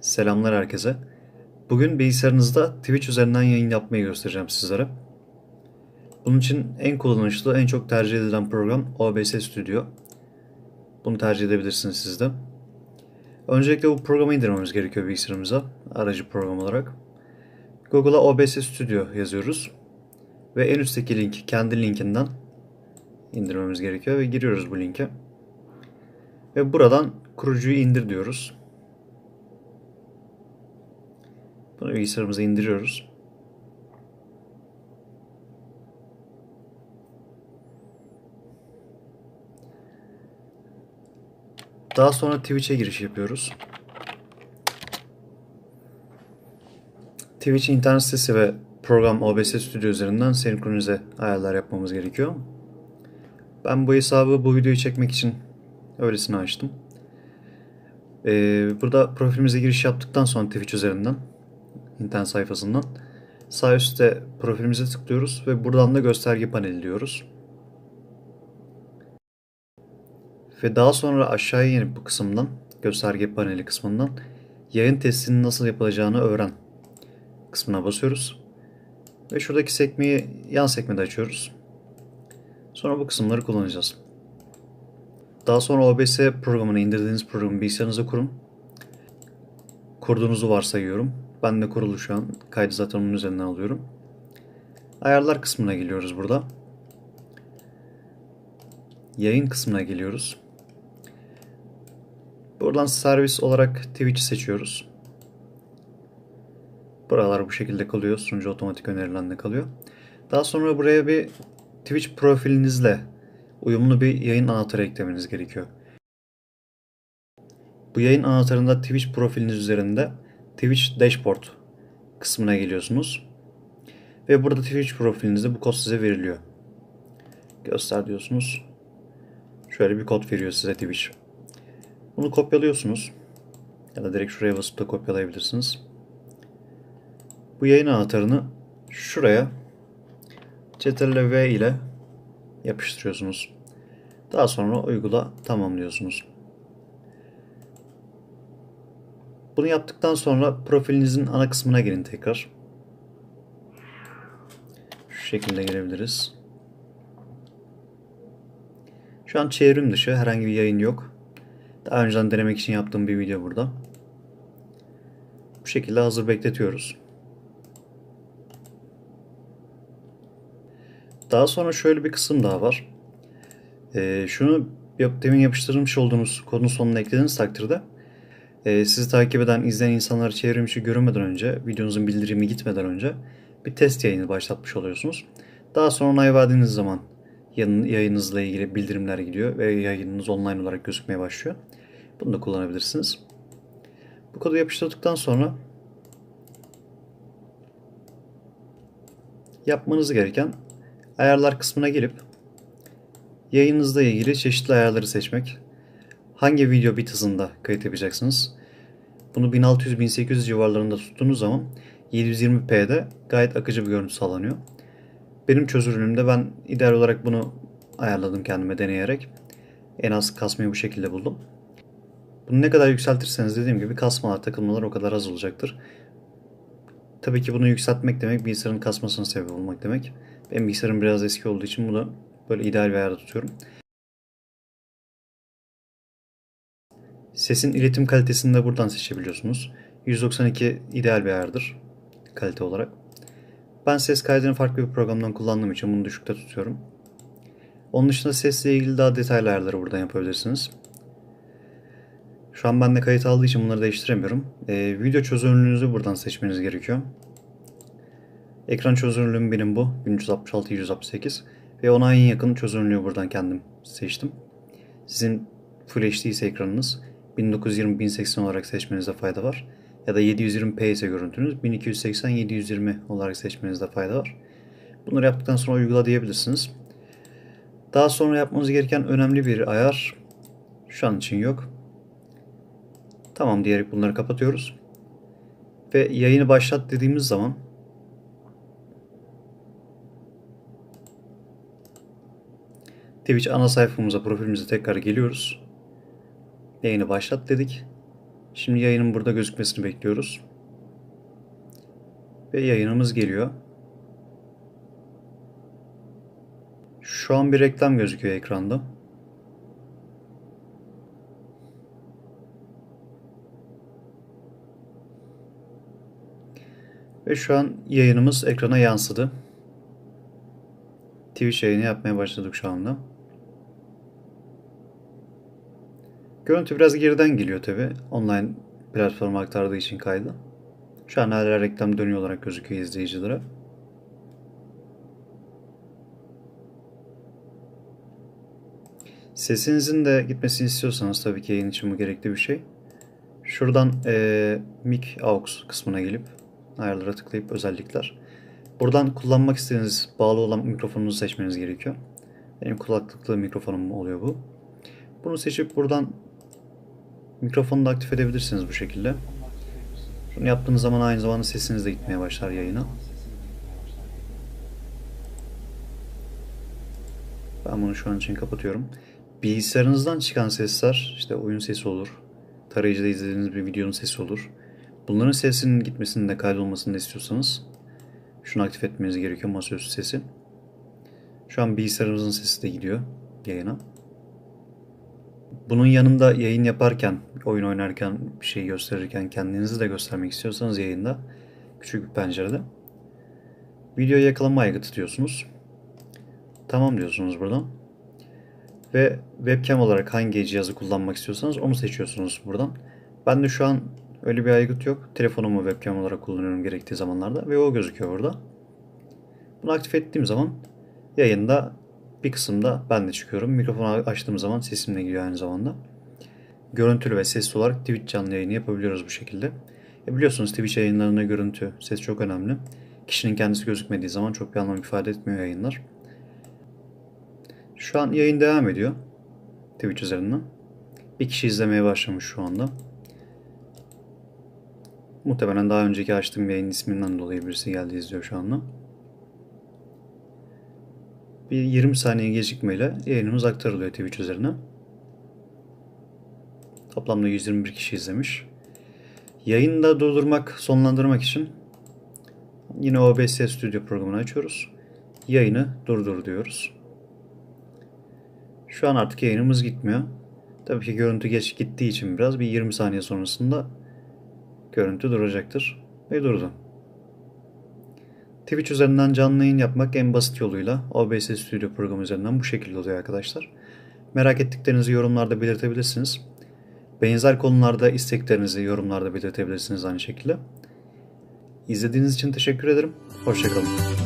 Selamlar herkese. Bugün bilgisayarınızda Twitch üzerinden yayın yapmayı göstereceğim sizlere. Bunun için en kullanışlı, en çok tercih edilen program OBS Studio. Bunu tercih edebilirsiniz siz de. Öncelikle bu programı indirmemiz gerekiyor bilgisayarımıza, aracı program olarak. Google'a OBS Studio yazıyoruz. Ve en üstteki link, kendi linkinden indirmemiz gerekiyor ve giriyoruz bu linke. Ve buradan kurucuyu indir diyoruz. Bunu bilgisayarımıza indiriyoruz. Daha sonra Twitch'e giriş yapıyoruz. Twitch internet sitesi ve program OBS Studio üzerinden senkronize ayarlar yapmamız gerekiyor. Ben bu hesabı bu videoyu çekmek için öylesine açtım. Ee, burada profilimize giriş yaptıktan sonra Twitch üzerinden internet sayfasından sağ üstte profilimize tıklıyoruz ve buradan da gösterge paneli diyoruz. Ve daha sonra aşağıya inip bu kısımdan gösterge paneli kısmından yayın testinin nasıl yapılacağını öğren kısmına basıyoruz. Ve şuradaki sekmeyi yan sekmede açıyoruz. Sonra bu kısımları kullanacağız. Daha sonra OBS programını indirdiğiniz programı bilgisayarınıza kurun. Kurduğunuzu varsayıyorum. Ben de kurulu şu an. Kaydı zaten onun üzerinden alıyorum. Ayarlar kısmına geliyoruz burada. Yayın kısmına geliyoruz. Buradan servis olarak Twitch seçiyoruz. Buralar bu şekilde kalıyor. Sunucu otomatik önerilen de kalıyor. Daha sonra buraya bir Twitch profilinizle uyumlu bir yayın anahtarı eklemeniz gerekiyor. Bu yayın anahtarında Twitch profiliniz üzerinde Twitch Dashboard kısmına geliyorsunuz. Ve burada Twitch profilinizde bu kod size veriliyor. Göster diyorsunuz. Şöyle bir kod veriyor size Twitch. Bunu kopyalıyorsunuz. Ya da direkt şuraya basıp da kopyalayabilirsiniz. Bu yayın anahtarını şuraya Ctrl V ile yapıştırıyorsunuz. Daha sonra uygula tamam diyorsunuz. Bunu yaptıktan sonra profilinizin ana kısmına girin tekrar. Şu şekilde girebiliriz. Şu an çevrim dışı herhangi bir yayın yok. Daha önceden denemek için yaptığım bir video burada. Bu şekilde hazır bekletiyoruz. Daha sonra şöyle bir kısım daha var. Ee, şunu demin yapıştırmış olduğunuz kodun sonuna eklediğiniz takdirde e, sizi takip eden, izleyen insanlar çevrimiçi görünmeden önce, videonuzun bildirimi gitmeden önce bir test yayını başlatmış oluyorsunuz. Daha sonra onay verdiğiniz zaman yayınınızla ilgili bildirimler gidiyor ve yayınınız online olarak gözükmeye başlıyor. Bunu da kullanabilirsiniz. Bu kodu yapıştırdıktan sonra yapmanız gereken ayarlar kısmına gelip yayınınızla ilgili çeşitli ayarları seçmek. Hangi video bit hızında kayıt yapacaksınız? Bunu 1600-1800 civarlarında tuttuğunuz zaman 720p'de gayet akıcı bir görüntü sağlanıyor. Benim çözünürlüğümde ben ideal olarak bunu ayarladım kendime deneyerek. En az kasmayı bu şekilde buldum. Bunu ne kadar yükseltirseniz dediğim gibi kasmalar, takılmalar o kadar az olacaktır. Tabii ki bunu yükseltmek demek bilgisayarın kasmasına sebep olmak demek. Benim bilgisayarım biraz eski olduğu için bunu böyle ideal bir ayarda tutuyorum. Sesin iletim kalitesini de buradan seçebiliyorsunuz. 192 ideal bir ayardır kalite olarak. Ben ses kaydını farklı bir programdan kullandığım için bunu düşükte tutuyorum. Onun dışında sesle ilgili daha detaylı ayarları buradan yapabilirsiniz. Şu an bende kayıt aldığı için bunları değiştiremiyorum. Ee, video çözünürlüğünüzü buradan seçmeniz gerekiyor. Ekran çözünürlüğüm benim bu. 1366-168. Ve ona en yakın çözünürlüğü buradan kendim seçtim. Sizin Full HD ise ekranınız 1920-1080 olarak seçmenizde fayda var. Ya da 720p ise görüntünüz 1280-720 olarak seçmenizde fayda var. Bunları yaptıktan sonra uygula diyebilirsiniz. Daha sonra yapmanız gereken önemli bir ayar şu an için yok. Tamam diyerek bunları kapatıyoruz. Ve yayını başlat dediğimiz zaman Twitch ana sayfamıza, profilimize tekrar geliyoruz. Yayını başlat dedik. Şimdi yayının burada gözükmesini bekliyoruz. Ve yayınımız geliyor. Şu an bir reklam gözüküyor ekranda. Ve şu an yayınımız ekrana yansıdı. Twitch yayını yapmaya başladık şu anda. Görüntü biraz geriden geliyor tabi. Online platforma aktardığı için kaydı. Şu an hala reklam dönüyor olarak gözüküyor izleyicilere. Sesinizin de gitmesini istiyorsanız tabii ki yayın için bu gerekli bir şey. Şuradan e, mic aux kısmına gelip ayarlara tıklayıp özellikler. Buradan kullanmak istediğiniz bağlı olan mikrofonunuzu seçmeniz gerekiyor. Benim kulaklıklı mikrofonum oluyor bu. Bunu seçip buradan mikrofonu da aktif edebilirsiniz bu şekilde. Bunu yaptığınız zaman aynı zamanda sesiniz de gitmeye başlar yayına. Ben bunu şu an için kapatıyorum. Bilgisayarınızdan çıkan sesler, işte oyun sesi olur, tarayıcıda izlediğiniz bir videonun sesi olur. Bunların sesinin gitmesini de kaydolmasını da istiyorsanız şunu aktif etmeniz gerekiyor masaüstü sesi. Şu an bilgisayarımızın sesi de gidiyor yayına. Bunun yanında yayın yaparken, oyun oynarken, bir şey gösterirken kendinizi de göstermek istiyorsanız yayında küçük bir pencerede videoyu yakalama aygıtı diyorsunuz. Tamam diyorsunuz buradan. Ve webcam olarak hangi cihazı kullanmak istiyorsanız onu seçiyorsunuz buradan. Ben de şu an öyle bir aygıt yok. Telefonumu webcam olarak kullanıyorum gerektiği zamanlarda ve o gözüküyor burada. Bunu aktif ettiğim zaman yayında bir kısımda ben de çıkıyorum. Mikrofonu açtığım zaman sesim de gidiyor aynı zamanda. Görüntülü ve sesli olarak Twitch canlı yayını yapabiliyoruz bu şekilde. E biliyorsunuz Twitch yayınlarında görüntü, ses çok önemli. Kişinin kendisi gözükmediği zaman çok bir anlam ifade etmiyor yayınlar. Şu an yayın devam ediyor. Twitch üzerinden. Bir kişi izlemeye başlamış şu anda. Muhtemelen daha önceki açtığım yayın isminden dolayı birisi geldi izliyor şu anda. Bir 20 saniye gecikmeyle yayınımız aktarılıyor Twitch üzerine. Toplamda 121 kişi izlemiş. Yayını da durdurmak, sonlandırmak için yine OBS Studio programını açıyoruz. Yayını durdur diyoruz. Şu an artık yayınımız gitmiyor. Tabii ki görüntü geç gittiği için biraz bir 20 saniye sonrasında görüntü duracaktır. Ve durdu. Twitch üzerinden canlı yayın yapmak en basit yoluyla OBS Studio programı üzerinden bu şekilde oluyor arkadaşlar. Merak ettiklerinizi yorumlarda belirtebilirsiniz. Benzer konularda isteklerinizi yorumlarda belirtebilirsiniz aynı şekilde. İzlediğiniz için teşekkür ederim. Hoşçakalın.